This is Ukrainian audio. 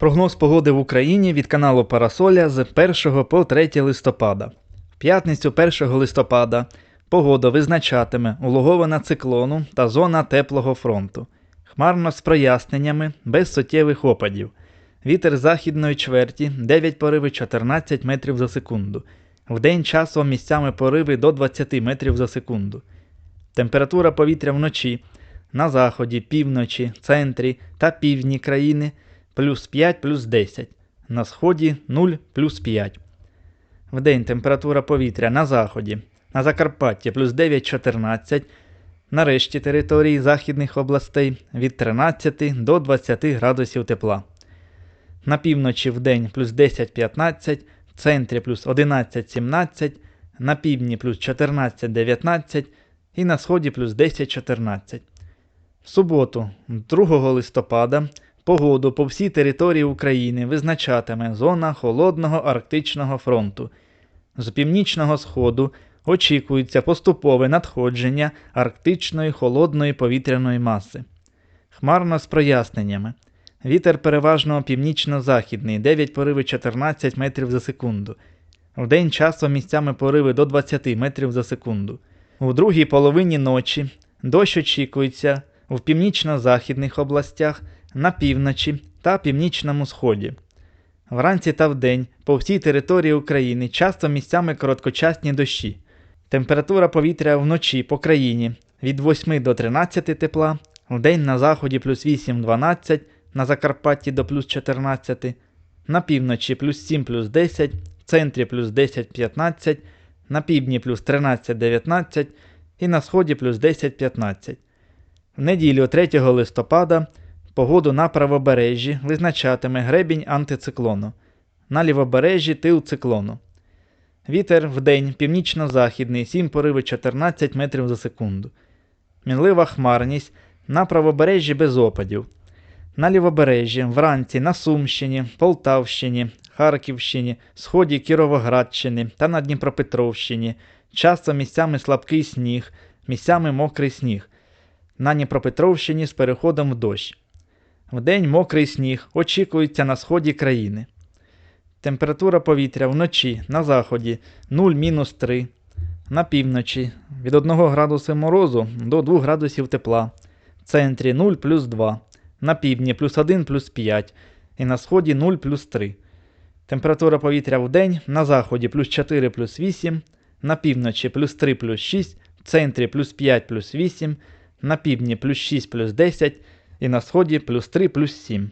Прогноз погоди в Україні від каналу Парасоля з 1 по 3 листопада. В п'ятницю 1 листопада погода визначатиме улогована циклону та зона теплого фронту. Хмарно з проясненнями, без суттєвих опадів. Вітер західної чверті 9 пориви 14 метрів за секунду. Вдень часом місцями пориви до 20 метрів за секунду. Температура повітря вночі на заході, півночі, центрі та півдні країни плюс 5 плюс 10, на сході 0 плюс 5. Вдень температура повітря на заході, на Закарпатті плюс 9-14, на решті території західних областей від 13 до 20 градусів тепла. На півночі вдень плюс 10-15, в центрі плюс 11-17, на півдні плюс 14-19 і на сході плюс 10-14. В суботу, 2 листопада, погоду по всій території України визначатиме зона холодного Арктичного фронту. З північного сходу очікується поступове надходження арктичної холодної повітряної маси. Хмарно з проясненнями. Вітер переважно північно-західний 9 пориви 14 метрів за секунду. Вдень часом місцями пориви до 20 метрів за секунду. У другій половині ночі дощ очікується в північно-західних областях, на півночі та північному сході. Вранці та вдень по всій території України часто місцями короткочасні дощі. Температура повітря вночі по країні від 8 до 13 тепла, вдень на заході плюс 8-12, на Закарпатті до плюс 14, на півночі плюс 7 плюс 10, в центрі плюс 10-15, на півдні плюс 13-19 і на сході плюс 10-15. В неділю 3 листопада погоду на правобережжі визначатиме гребінь антициклону, на лівобережжі тил циклону. Вітер вдень північно-західний 7 пориви 14 метрів за секунду. Мінлива хмарність на правобережжі без опадів. На лівобережжі вранці на Сумщині, Полтавщині, Харківщині, сході Кіровоградщини та на Дніпропетровщині. Часто місцями слабкий сніг, місцями мокрий сніг. На Дніпропетровщині з переходом в дощ. Вдень мокрий сніг очікується на сході країни. Температура повітря вночі на заході 0-3, на півночі від 1 градуса морозу до 2 градусів тепла, в центрі 0 плюс 2, на півдні плюс 1 плюс 5 і на сході 0 плюс 3. Температура повітря вдень на заході плюс 4 плюс 8, на півночі плюс 3 плюс 6, в центрі плюс 5 плюс 8, на півдні плюс 6 плюс 10 і на сході плюс 3 плюс 7.